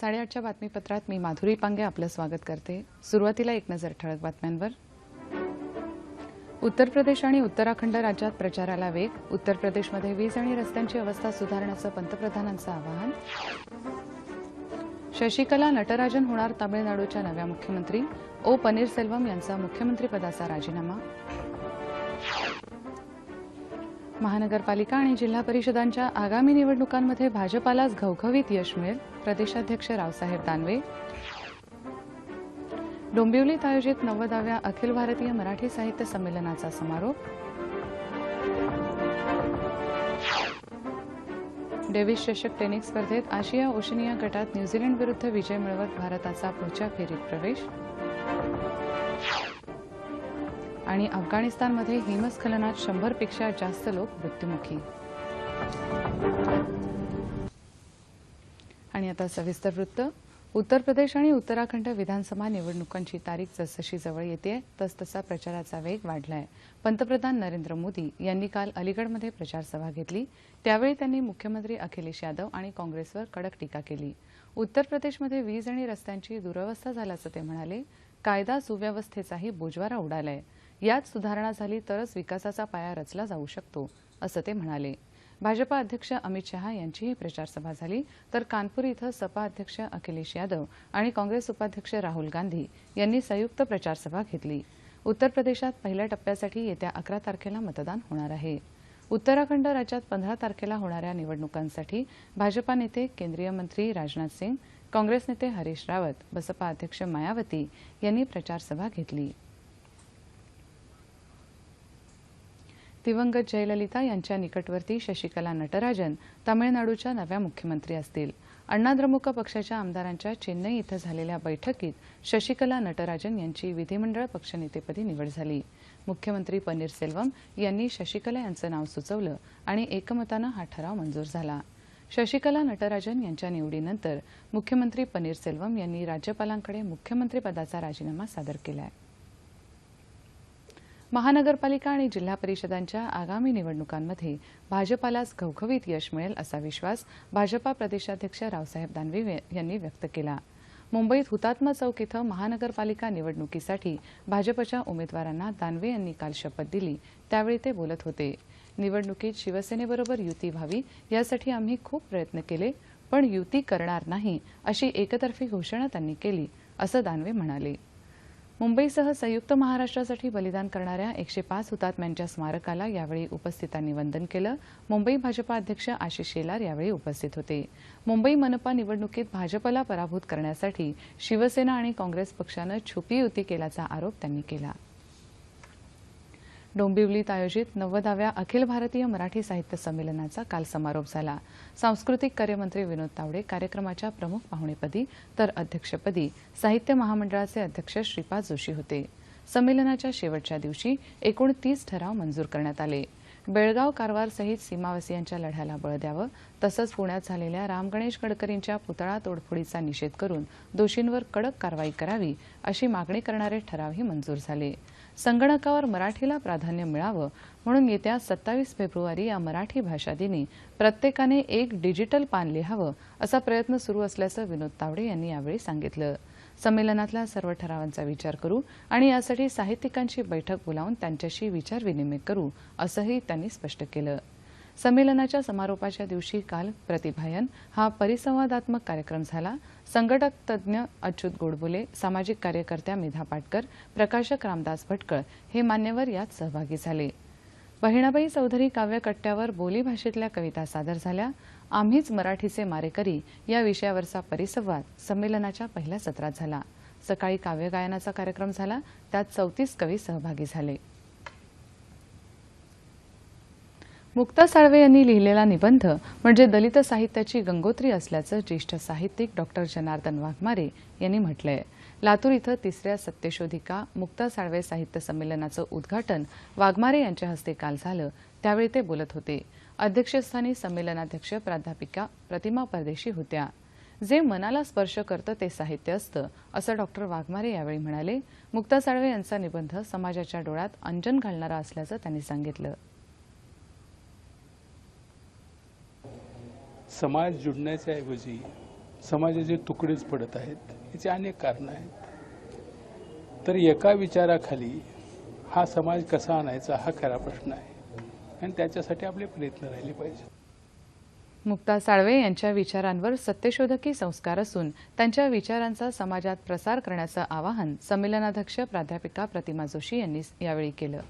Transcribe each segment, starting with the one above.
साडेआठच्या बातमीपत्रात मी माधुरी पांगे आपलं स्वागत करते. सुरुवातीला एक नजर ठळक बातम्यांवर. उत्तर प्रदेश आणि उत्तराखंड राज्यात प्रचाराला वेग. उत्तर प्रदेशमध्ये वीज आणि रस्त्यांची अवस्था सुधारण्याचं पंतप्रधानांचं आवाहन. शशिकला नटराजन होणार तामिळनाडूच्या नव्या मुख्यमंत्री. ओ पनीरसेल्वम यांचा मुख्यमंत्रीपदाचा राजीनामा. महानगरपालिका आणि जिल्हा परिषदांच्या आगामी निवडणुकांमध्ये भाजपालाच घवघवीत यश मिळेल प्रदेशाध्यक्ष रावसाहेब दानवे. डोंबिवलीत आयोजित नव्वदाव्या अखिल भारतीय मराठी साहित्य संमेलनाचा समारोप. डेव्हिस चषक टेनिस स्पर्धेत आशिया ओशनिया गटात न्यूझीलंड विरुद्ध विजय मिळवत भारताचा पुढच्या फेरीत प्रवेश. आणि अफगाणिस्तानमध्ये हिमस्खलनात शंभरपेक्षा जास्त लोक मृत्युमुखी. आणि आता सविस्तर वृत्त. उत्तर प्रदेश आणि उत्तराखंड विधानसभा निवडणुकांची तारीख जसजशी जवळ येते तसतसा प्रचाराचा वेग वाढलाय. पंतप्रधान नरेंद्र मोदी यांनी काल अलीगडमध्ये प्रचारसभा घेतली. त्यावेळी त्यांनी मुख्यमंत्री अखिलेश यादव आणि काँग्रेसवर कडक टीका केली. उत्तर प्रदेशमध्ये वीज आणि रस्त्यांची दुरवस्था झाल्याचं ते म्हणाले. कायदा सुव्यवस्थेचाही बोजवारा उडालाय. यात सुधारणा झाली तरच विकासाचा पाया रचला जाऊ शकतो असं ते म्हणाले. भाजपा अध्यक्ष अमित शहा यांचीही प्रचारसभा झाली तर कानपूर इथं सपा अध्यक्ष अखिलेश यादव आणि काँग्रेस उपाध्यक्ष राहुल गांधी यांनी संयुक्त प्रचारसभा घेतली. उत्तर प्रदेशात पहिल्या टप्प्यासाठी येत्या अकरा तारखेला मतदान होणार आहे. उत्तराखंड राज्यात पंधरा तारखेला होणाऱ्या निवडणुकांसाठी भाजपा नेते केंद्रीय मंत्री राजनाथ सिंग काँग्रेस नेते हरीश रावत बसपा अध्यक्ष मायावती यांनी प्रचारसभा घेतली. दिवंगत जयललिता यांच्या निकटवर्ती शशिकला नटराजन तामिळनाडूच्या नव्या मुख्यमंत्री असतील. अण्णाद्रमुक पक्षाच्या आमदारांच्या चेन्नई इथं झालेल्या बैठकीत शशिकला नटराजन यांची विधिमंडळ पक्षनेतेपदी निवड झाली. मुख्यमंत्री पनीरसेल्वम यांनी शशिकला यांचं नाव सुचवलं आणि एकमतानं हा ठराव मंजूर झाला. शशिकला नटराजन यांच्या निवडीनंतर मुख्यमंत्री पनीरसेल्वम यांनी राज्यपालांकडे मुख्यमंत्रीपदाचा राजीनामा सादर केला आहे महानगरपालिका आणि जिल्हा परिषदांच्या आगामी निवडणुकांमध्ये भाजपालाच घवघवीत यश मिळेल असा विश्वास भाजपा प्रदेशाध्यक्ष रावसाहेब दानवे यांनी व्यक्त केला. मुंबईत हुतात्मा चौक इथं महानगरपालिका निवडणुकीसाठी भाजपच्या उमेदवारांना दानवे यांनी काल शपथ दिली. त्यावेळी ते बोलत होते. निवडणुकीत शिवसेनेबरोबर युती व्हावी यासाठी आम्ही खूप प्रयत्न केले पण युती करणार नाही अशी एकतर्फी घोषणा त्यांनी केली असं दानवे म्हणाले. मुंबईसह संयुक्त महाराष्ट्रासाठी बलिदान करणाऱ्या एकशे पाच हुतात्म्यांच्या स्मारकाला यावेळी उपस्थितांनी वंदन केलं. मुंबई भाजपा अध्यक्ष आशिष शेलार यावेळी उपस्थित होते. मुंबई मनपा निवडणुकीत भाजपला पराभूत करण्यासाठी शिवसेना आणि काँग्रेस पक्षानं छुपी युती केल्याचा आरोप त्यांनी केला. डोंबिवलीत आयोजित नव्वदाव्या अखिल भारतीय मराठी साहित्य संमेलनाचा काल समारोप झाला. सांस्कृतिक कार्यमंत्री विनोद तावडे कार्यक्रमाच्या प्रमुख पाहुणेपदी तर अध्यक्षपदी साहित्य महामंडळाचे अध्यक्ष श्रीपाद जोशी होते. संमेलनाच्या शेवटच्या दिवशी एकूण तीस ठराव मंजूर करण्यात आले. बेळगाव कारवार सहित सीमावासियांच्या लढ्याला बळ द्यावं तसंच पुण्यात झालेल्या राम गणेश गडकरींच्या पुतळा तोडफोडीचा निषेध करून दोषींवर कडक कारवाई करावी अशी मागणी करणारे ठरावही मंजूर झाले. संगणकावर मराठीला प्राधान्य मिळावं म्हणून येत्या सत्तावीस फेब्रुवारी या मराठी भाषा दिनी प्रत्येकाने एक डिजिटल पान लिहावं असा प्रयत्न सुरू असल्याचं विनोद तावडे यांनी यावेळी सांगितलं. संमेलनातल्या सर्व ठरावांचा विचार करू आणि यासाठी साहित्यिकांची बैठक बोलावून त्यांच्याशी विचारविनिमय करू असंही त्यांनी स्पष्ट केलं. संमेलनाच्या समारोपाच्या दिवशी काल प्रतिभायन हा परिसंवादात्मक कार्यक्रम झाला. संघटक तज्ज्ञ अच्युत गोडबोले सामाजिक कार्यकर्त्या मेधा पाटकर प्रकाशक रामदास भटकळ हे मान्यवर यात सहभागी झाले. बहिणाबाई चौधरी काव्यकट्ट्यावर बोलीभाषेतल्या कविता सादर झाल्या. आम्हीच मराठीचे मारेकरी या विषयावरचा परिसंवाद संमेलनाच्या पहिल्या सत्रात झाला. सकाळी काव्यगायनाचा कार्यक्रम झाला. त्यात चौतीस कवी सहभागी झाले. मुक्ता साळवे यांनी लिहिलेला निबंध म्हणजे दलित साहित्याची गंगोत्री असल्याचं ज्येष्ठ साहित्यिक डॉक्टर जनार्दन वाघमारे यांनी म्हटलंय. लातूर इथं तिसऱ्या सत्यशोधिका मुक्ता साळवे साहित्य संमेलनाचं उद्घाटन वाघमारे यांच्या हस्ते काल झालं. त्यावेळी ते बोलत होते. अध्यक्षस्थानी संमेलनाध्यक्ष प्राध्यापिका प्रतिमा परदेशी होत्या. जे मनाला स्पर्श करतं ते साहित्य असतं असं डॉक्टर वाघमारे यावेळी म्हणाले. मुक्ता साळवे यांचा निबंध समाजाच्या डोळ्यात अंजन घालणारा असल्याचं त्यांनी सांगितलं. समाज जुडण्याच्या ऐवजी समाजाचे तुकडेच पडत आहेत याची अनेक कारणं आहेत. तर एका विचाराखाली हा समाज कसा आणायचा हा खरा प्रश्न आहे. आणि त्याच्यासाठी आपले प्रयत्न राहिले पाहिजेत मुक्ता साळवे यांच्या विचारांवर सत्यशोधकी संस्कार असून त्यांच्या विचारांचा समाजात प्रसार करण्याचं आवाहन संमेलनाध्यक्ष प्राध्यापिका प्रतिमा जोशी यांनी यावेळी केलं.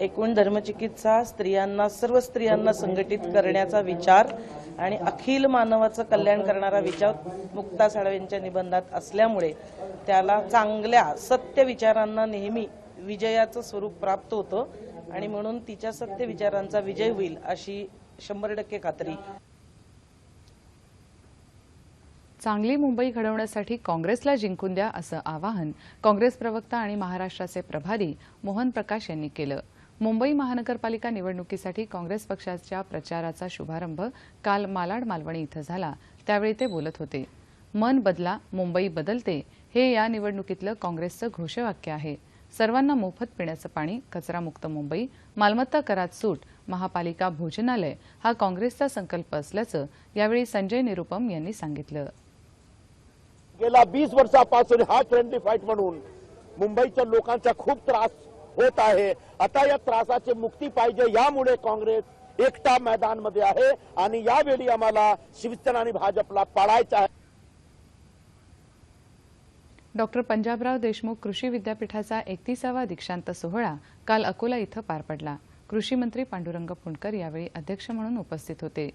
एकूण धर्मचिकित्सा स्त्रियांना सर्व स्त्रियांना संघटित करण्याचा विचार आणि अखिल मानवाचं कल्याण करणारा विचार मुक्ता साळवेंच्या निबंधात असल्यामुळे त्याला चांगल्या सत्य विचारांना नेहमी विजयाचं स्वरूप प्राप्त होतं आणि म्हणून तिच्या सत्य विचारांचा विजय होईल अशी शंभर टक्के खात्री. चांगली मुंबई घडवण्यासाठी काँग्रेसला जिंकून द्या असं आवाहन काँग्रेस प्रवक्ता आणि महाराष्ट्राचे प्रभारी मोहन प्रकाश यांनी केलं. मुंबई महानगरपालिका निवडणुकीसाठी काँग्रेस पक्षाच्या प्रचाराचा शुभारंभ काल मालाड मालवणी इथं झाला. त्यावेळी ते बोलत होते. मन बदला मुंबई बदलते हे या निवडणुकीतलं काँग्रेसचं घोषवाक्य आहे. सर्वांना मोफत पिण्याचं पाणी कचरामुक्त मुंबई मालमत्ता करात सूट महापालिका भोजनालय हा काँग्रेसचा संकल्प असल्याचं यावेळी संजय निरुपम यांनी सांगितलं. गेल्या वीस वर्षापासून हा ट्रेंडी फाईट म्हणून मुंबईच्या लोकांचा खूप त्रास होत आहे. आता या त्रासाची मुक्ती पाहिजे यामुळे काँग्रेस एकटा मैदानमध्ये आहे आणि यावेळी आम्हाला शिवसेना आणि भाजपला पाडायचं आहे. डॉक्टर पंजाबराव देशमुख कृषी विद्यापीठाचा एकतीसावा दीक्षांत सोहळा काल अकोला इथं पार पडला. कृषी मंत्री पांडुरंग फुंडकर यावेळी अध्यक्ष म्हणून उपस्थित होते.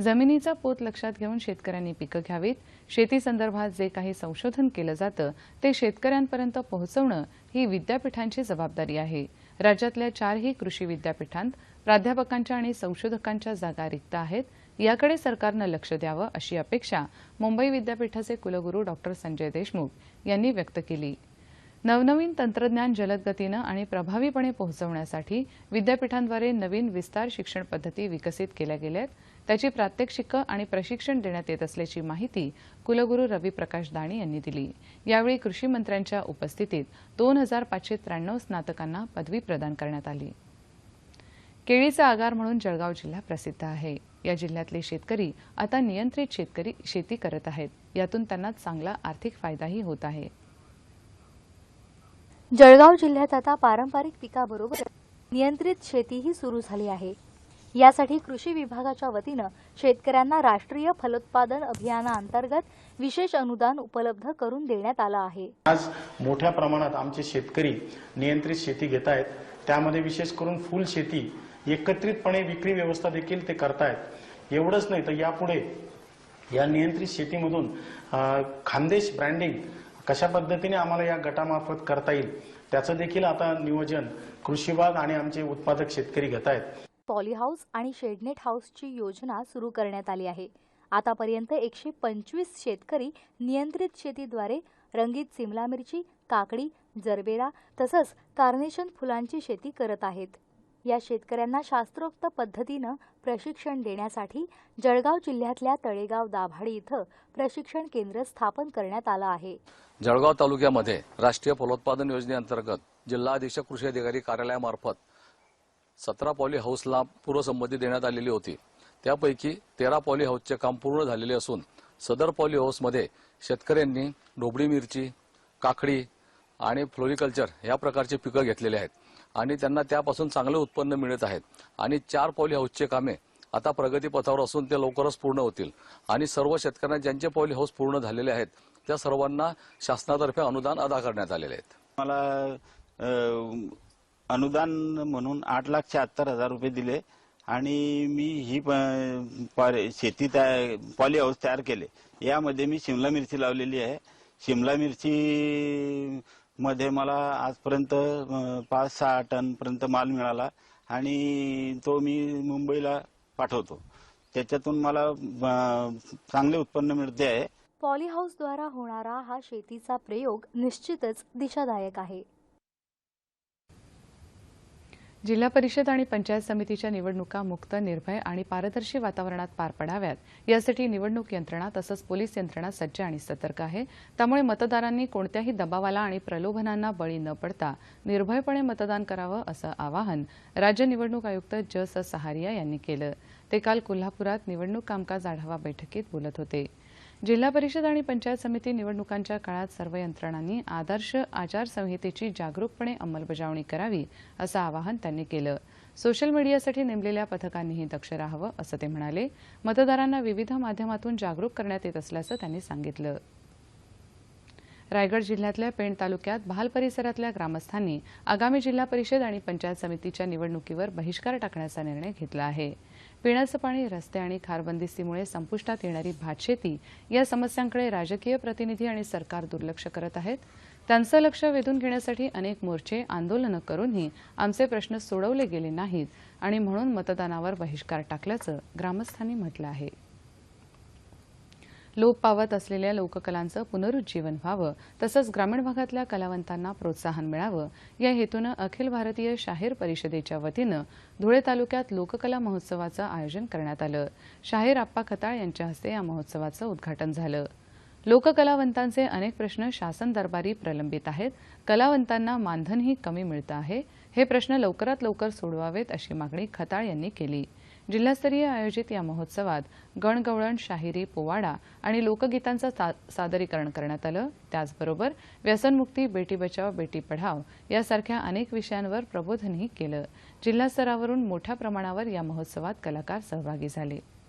जमिनीचा पोत लक्षात घेऊन शेतकऱ्यांनी पिकं घ्यावीत. शेतीसंदर्भात जे काही संशोधन केलं जातं ते शेतकऱ्यांपर्यंत पोहोचवणं ही विद्यापीठांची जबाबदारी आहे. राज्यातल्या चारही कृषी विद्यापीठांत प्राध्यापकांच्या आणि संशोधकांच्या जागा रिक्त आहेत. याकडे सरकारनं लक्ष द्यावं अशी अपेक्षा मुंबई विद्यापीठाचे कुलगुरू डॉक्टर संजय देशमुख यांनी व्यक्त केली. नवनवीन तंत्रज्ञान जलद गतीनं आणि प्रभावीपणे पोहोचवण्यासाठी विद्यापीठांद्वारे नवीन विस्तार शिक्षण पद्धती विकसित केल्या गेल्या आहेत त्याची प्रात्यक्षिकं आणि प्रशिक्षण देण्यात येत असल्याची माहिती कुलगुरू रवी प्रकाश दाणी यांनी दिली. यावेळी कृषी मंत्र्यांच्या उपस्थितीत दोन हजार पाचशे त्र्याण्णव स्नातकांना पदवी प्रदान करण्यात आली. केळीचा आगार म्हणून जळगाव जिल्हा प्रसिद्ध आहे. या जिल्ह्यातले शेतकरी आता नियंत्रित शेतकरी शेती करत आहेत. यातून त्यांना चांगला आर्थिक फायदाही होत आहे. जळगाव जिल्ह्यात आता पारंपरिक पिकाबरोबर नियंत्रित शेतीही सुरू झाली आहे. यासाठी कृषी विभागाच्या वतीनं शेतकऱ्यांना राष्ट्रीय फलोत्पादन अभियानाअंतर्गत विशेष अनुदान उपलब्ध करून देण्यात आलं आहे. आज मोठ्या प्रमाणात आमचे शेतकरी नियंत्रित शेती घेत आहेत. त्यामध्ये विशेष करून फुल शेती एकत्रितपणे विक्री व्यवस्था देखील ते करतायत. एवढंच नाही तर यापुढे या नियंत्रित शेतीमधून खानदेश ब्रँडिंग कशा पद्धतीने आम्हाला या गटामार्फत करता येईल त्याचं देखील आता नियोजन कृषी विभाग आणि आमचे उत्पादक शेतकरी घेत आहेत. पॉली हाऊस आणि शेडनेट हाऊसची योजना सुरू करण्यात आली आहे. आतापर्यंत एकशे पंचवीस शेतकरी नियंत्रित शेतीद्वारे रंगीत सिमला मिरची काकडी जरबेरा तसंच कार्नेशन फुलांची शेती करत आहेत. या शेतकऱ्यांना शास्त्रोक्त पद्धतीनं प्रशिक्षण देण्यासाठी जळगाव जिल्ह्यातल्या तळेगाव दाभाडी इथं प्रशिक्षण केंद्र स्थापन करण्यात आलं आहे. जळगाव तालुक्यामध्ये राष्ट्रीय फलोत्पादन योजनेअंतर्गत जिल्हा अधीक्षक कृषी अधिकारी कार्यालयामार्फत सतरा पॉली हाऊसला पूर्वसंमती देण्यात आलेली होती. त्यापैकी तेरा पॉली हाऊसचे काम पूर्ण झालेले असून सदर पॉली हाऊसमध्ये शेतकऱ्यांनी ढोबळी मिरची काकडी आणि फ्लोरिकल्चर या प्रकारचे पिकं घेतलेले आहेत. आणि त्यांना त्यापासून चांगलं उत्पन्न मिळत आहेत. आणि चार पॉली हाऊसचे कामे आता प्रगतीपथावर असून ते लवकरच पूर्ण होतील. आणि सर्व शेतकऱ्यांना ज्यांचे पॉली हाऊस पूर्ण झालेले आहेत त्या सर्वांना शासनातर्फे अनुदान अदा करण्यात आलेले आहेत. मला अनुदान म्हणून आठ लाख शहात्तर हजार रुपये दिले आणि मी ही प- शेती तया- पॉली हाऊस तयार केले. यामध्ये मी शिमला मिरची लावलेली आहे. शिमला मिरची मध्ये मला आजपर्यंत पाच सहा टन पर्यंत माल मिळाला आणि तो मी मुंबईला पाठवतो. त्याच्यातून मला चांगले उत्पन्न मिळते आहे. पॉली हाऊसद्वारा होणारा हा शेतीचा प्रयोग निश्चितच दिशादायक आहे. जिल्हा परिषद आणि पंचायत समितीच्या निवडणुका मुक्त निर्भय आणि पारदर्शी वातावरणात पार पडाव्यात. यासाठी निवडणूक यंत्रणा तसंच पोलीस यंत्रणा सज्ज आणि सतर्क आहे. त्यामुळे मतदारांनी कोणत्याही दबावाला आणि प्रलोभनांना बळी न पडता निर्भयपणे मतदान करावं असं आवाहन राज्य निवडणूक आयुक्त ज स सहारिया यांनी केलं. ते काल कोल्हापुरात निवडणूक कामकाज आढावा बैठकीत बोलत होते. जिल्हा परिषद आणि पंचायत समिती निवडणुकांच्या काळात सर्व यंत्रणांनी आदर्श आचारसंहितेची जागरूकपणे अंमलबजावणी करावी असं आवाहन त्यांनी केलं. सोशल मीडियासाठी नेमलेल्या पथकांनीही दक्ष राहावं असं ते म्हणाले. मतदारांना विविध माध्यमातून जागरूक करण्यात येत असल्याचं त्यांनी सांगितलं. रायगड जिल्ह्यातल्या पेण तालुक्यात भाल परिसरातल्या ग्रामस्थांनी आगामी जिल्हा परिषद आणि पंचायत समितीच्या निवडणुकीवर बहिष्कार टाकण्याचा निर्णय घेतला आहे. पिण्याचं पाणी रस्ते आणि खारबंदिस्तीमुळे संपुष्टात येणारी भातशेती या समस्यांकडे राजकीय प्रतिनिधी आणि सरकार दुर्लक्ष करत आहेत. त्यांचं लक्ष वेधून घेण्यासाठी अनेक मोर्चे आंदोलनं करूनही आमचे प्रश्न सोडवले गेले नाहीत आणि म्हणून मतदानावर बहिष्कार टाकल्याचं ग्रामस्थांनी म्हटलं आहे. लोप पावत असलेल्या लोककलांचं पुनरुज्जीवन व्हावं तसंच ग्रामीण भागातल्या कलावंतांना प्रोत्साहन मिळावं या हेतूनं अखिल भारतीय शाहीर परिषदेच्या वतीनं धुळे तालुक्यात लोककला महोत्सवाचं आयोजन करण्यात आलं. शाहीर आप्पा खताळ यांच्या हस्ते या महोत्सवाचं उद्घाटन झालं. लोककलावंतांचे अनेक प्रश्न शासन दरबारी प्रलंबित आहेत. कलावंतांना मानधनही कमी मिळतं आहे. हे प्रश्न लवकरात लवकर सोडवावेत अशी मागणी खताळ यांनी केली. जिल्हास्तरीय आयोजित या महोत्सवात गणगवळण शाहिरी पोवाडा आणि लोकगीतांचं सा- सादरीकरण करण्यात आलं. त्याचबरोबर व्यसनमुक्ती बेटी बचाव बेटी पढाव यासारख्या अनेक विषयांवर प्रबोधनही केलं. जिल्हा स्तरावरून मोठ्या प्रमाणावर या महोत्सवात कलाकार सहभागी झाले.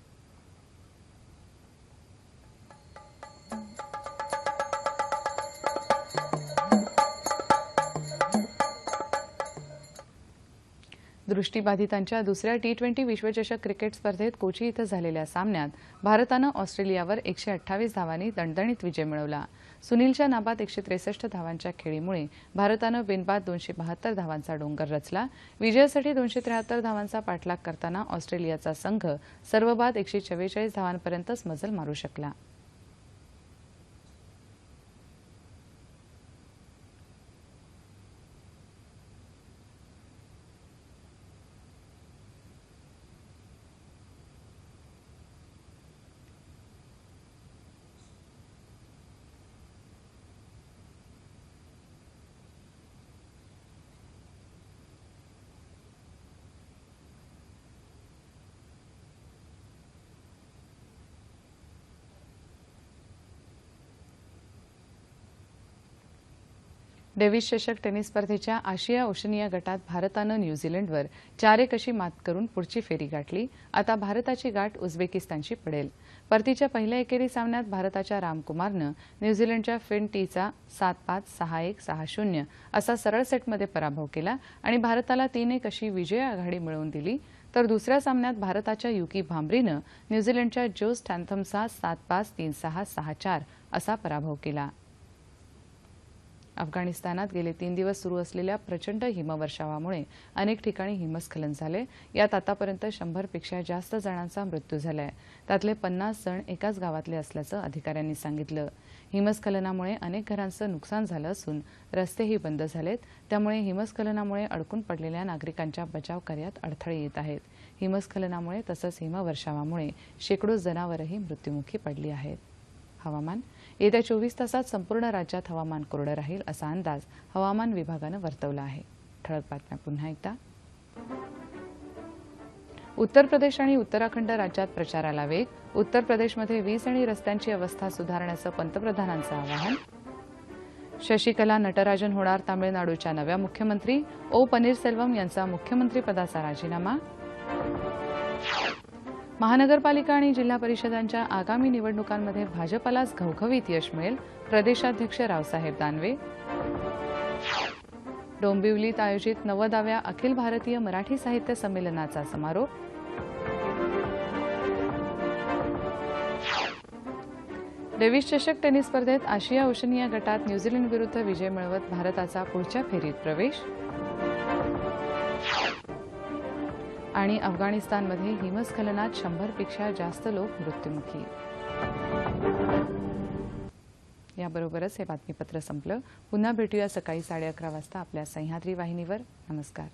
दृष्टीबाधितांच्या दुसऱ्या टी ट्वेंटी विश्वचषक क्रिकेट स्पर्धेत कोची इथं झालेल्या सामन्यात भारतानं ऑस्ट्रेलियावर एकशे अठ्ठावीस धावांनी दणदणीत विजय मिळवला. सुनीलच्या नाबाद एकशे त्रेसष्ट धावांच्या खेळीमुळे भारतानं बिनबाद दोनशे बहात्तर धावांचा डोंगर रचला. विजयासाठी दोनशे त्र्याहत्तर धावांचा पाठलाग करताना ऑस्ट्रेलियाचा संघ सर्वबाद एकशे चव्वेचाळीस धावांपर्यंतच मजल मारू शकला. डेव्हिस चषक टेनिस स्पर्धेच्या आशिया ओशनिया गटात भारतानं न्यूझीलंडवर चार एक अशी मात करून पुढची फेरी गाठली. आता भारताची गाठ उझबेकिस्तानशी पडेल. परतीच्या पहिल्या एकेरी सामन्यात भारताच्या रामकुमारनं न्यूझीलंडच्या फिन टीचा सात पाच सहा एक सहा शून्य असा सरळ सेटमध्ये पराभव केला आणि भारताला तीन एक अशी विजय आघाडी मिळवून दिली. तर दुसऱ्या सामन्यात भारताच्या युकी भांबरीनं न्यूझीलंडच्या जोस टॅन्थमचा सात पाच तीन सहा सहा चार असा पराभव केला. अफगाणिस्तानात गेले तीन दिवस सुरू असलेल्या प्रचंड हिमवर्षावामुळे अनेक ठिकाणी हिमस्खलन झाले. यात आतापर्यंत शंभरपेक्षा जास्त जणांचा मृत्यू झालाय. त्यातले पन्नास जण एकाच गावातले असल्याचं अधिकाऱ्यांनी सांगितलं. हिमस्खलनामुळे अनेक घरांचं नुकसान झालं असून रस्तेही बंद झालेत. त्यामुळे हिमस्खलनामुळे अडकून पडलेल्या नागरिकांच्या बचाव कार्यात अडथळे येत आहेत. हिमस्खलनामुळे तसंच हिमवर्षावामुळे शेकडो जनावरही मृत्युमुखी पडली आहेत. हवामान येत्या चोवीस तासात संपूर्ण राज्यात हवामान कोरडं राहील असा अंदाज हवामान विभागानं वर्तवला आहे. ठळक बातम्या पुन्हा एकदा. उत्तर प्रदेश आणि उत्तराखंड राज्यात प्रचाराला वेग. उत्तर प्रदेशमध्ये वीज आणि रस्त्यांची अवस्था सुधारण्याचं पंतप्रधानांचं आवाहन. शशिकला नटराजन होणार तामिळनाडूच्या नव्या मुख्यमंत्री. ओ पनीरसेल्वम यांचा मुख्यमंत्रीपदाचा राजीनामा. महानगरपालिका आणि जिल्हा परिषदांच्या आगामी निवडणुकांमध्ये भाजपलाच घवघवीत यश मिळेल. प्रदेशाध्यक्ष रावसाहेब दानवे. डोंबिवलीत आयोजित नवदाव्या अखिल भारतीय मराठी साहित्य संमेलनाचा समारोप. डेव्हिस चषक टेनिस स्पर्धेत आशिया ओशनिया गटात न्यूझीलंड विरुद्ध विजय मिळवत भारताचा पुढच्या फेरीत प्रवेश. आणि अफगाणिस्तानमध्ये हिमस्खलनात शंभरपेक्षा जास्त लोक मृत्युमुखी. याबरोबरच हे बातमीपत्र संपलं. पुन्हा भेटूया सकाळी साडे अकरा वाजता आपल्या सह्याद्री वाहिनीवर. नमस्कार.